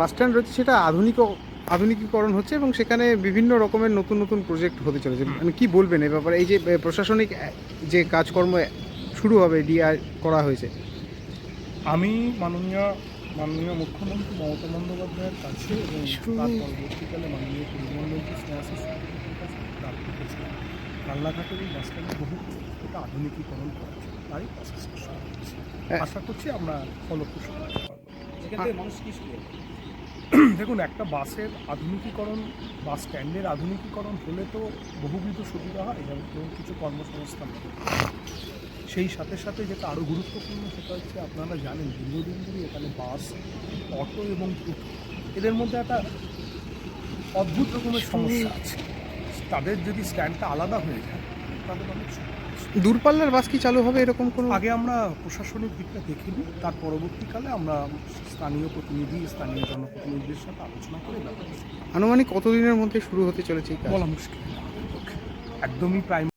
Bus stand রয়েছে সেটা আধুনিক আধুনিকীকরণ হচ্ছে এবং সেখানে বিভিন্ন রকমের নতুন নতুন প্রজেক্ট হতে চলেছে। মানে কি বলবেন এই ব্যাপারে? এই যে প্রশাসনিক যে কাজকর্ম শুরু হবে ডিআর করা হয়েছে। আমি মাননীয় মাননীয় মুখ্যমন্ত্রী মমতা বন্দ্যোপাধ্যায়ের কাছে এবং তার পরবর্তীকালে মাননীয় পরিবহনমন্ত্রী স্নেহাশিস কাছে প্রার্থী করেছিলাম কাল্লাঘাটের এই বাসস্ট্যান্ডে বহু এটা আধুনিকীকরণ করা হচ্ছে। তারই হ্যাঁ। আশা করছি আমরা ফলপ্রসূ করতে পারব। দেখুন একটা বাসের আধুনিকীকরণ বাস স্ট্যান্ডের আধুনিকীকরণ হলে তো বহুবিধ সুবিধা হয় যেমন ধরুন কিছু কর্মসংস্থান। সেই সাথে সাথে যেটা আরও গুরুত্বপূর্ণ সেটা হচ্ছে আপনারা জানেন দীর্ঘদিন ধরে এখানে বাস অটো এবং টোটো এদের মধ্যে একটা অদ্ভুত রকমের সমস্যা আছে। তাদের যদি স্ট্যান্ডটা আলাদা হয়ে যায় তাদের অনেক দূরপাল্লার বাস কি চালু হবে এরকম কোনো? আগে আমরা প্রশাসনিক দিকটা দেখিনি তার পরবর্তীকালে আমরা স্থানীয় প্রতিনিধি স্থানীয় জনপ্রতিনিধিদের সাথে আলোচনা করে ব্যাপারটা। আনুমানিক কতদিনের মধ্যে শুরু হতে চলেছে বলা মুশকিল। একদমই প্রাইম